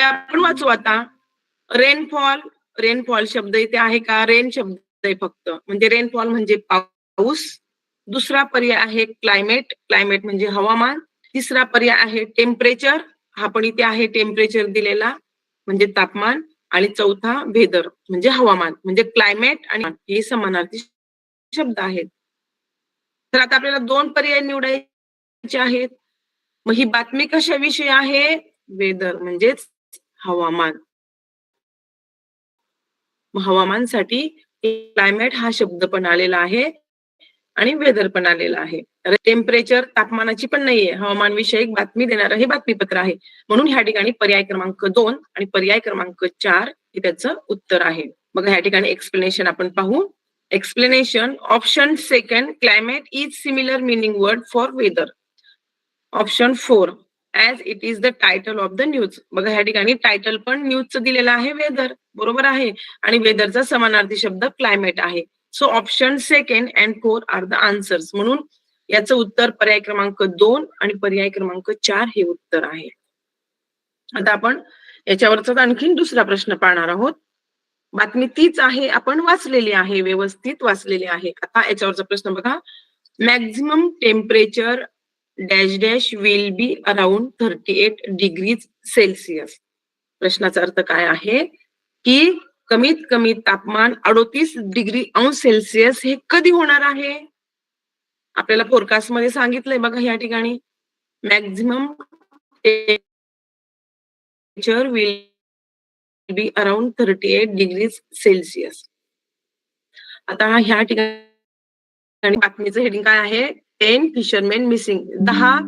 आपण वाचू आता? रेनफॉल रेनफॉल शब्द इथे आहे का? रेन शब्द आहे फक्त. म्हणजे रेनफॉल म्हणजे पाऊस. दुसरा पर्याय आहे क्लायमेट क्लायमेट म्हणजे हवामान. तिसरा पर्याय आहे टेम्परेचर हा पण इथे आहे टेम्परेचर दिलेला. म्हणजे तापमान. आणि चौथा वेदर म्हणजे हवामान. म्हणजे क्लायमेट आणि हे समानार्थी शब्द आहेत. तर आता आपल्याला दोन पर्याय निवडायचे आहेत. मग ही बातमी कशाविषयी आहे? वेदर म्हणजेच हवामान. हवामानसाठी क्लायमेट हा शब्द पण आलेला आहे आणि वेदर पण आलेला आहे. टेम्परेचर तापमानाची पण नाहीये. हवामान विषयक बातमी देणारं हे बातमीपत्र आहे. म्हणून ह्या ठिकाणी पर्याय क्रमांक दोन आणि पर्याय क्रमांक चार हे त्याचं उत्तर आहे. बघा ह्या ठिकाणी एक्सप्लेनेशन आपण पाहू. Explanation option second climate is similar meaning word for weather option four as it is the title of the news बघा ह्या ठिकाणी टायटल पण न्यूजचं दिलेलं आहे वेदर बरोबर आहे? आणि वेदरचा समानार्थी शब्द क्लायमेट आहे. So option second and four are the answers म्हणून याचं उत्तर पर्याय क्रमांक दोन आणि पर्याय क्रमांक चार हे उत्तर आहे. आता आपण याच्यावरचा आणखीन दुसरा प्रश्न पाहणार आहोत. बातमी तीच आहे आपण वाचलेली आहे व्यवस्थित वाचलेली आहे. आता याच्यावरचा प्रश्न बघा. Maximum temperature dash dash will be around thirty eight degrees Celsius प्रश्नाचा अर्थ काय आहे? की कमीत कमी तापमान अडोतीस डिग्री अंश सेल्सिअस हे कधी होणार आहे? आपल्याला फोरकास्टमध्ये सांगितलंय बघा या ठिकाणी. Maximum temperature will be around thirty eight degrees Celsius आता ह्या ठिकाणी बातमीचं हेडिंग काय आहे? 10 fishermen missing. Daha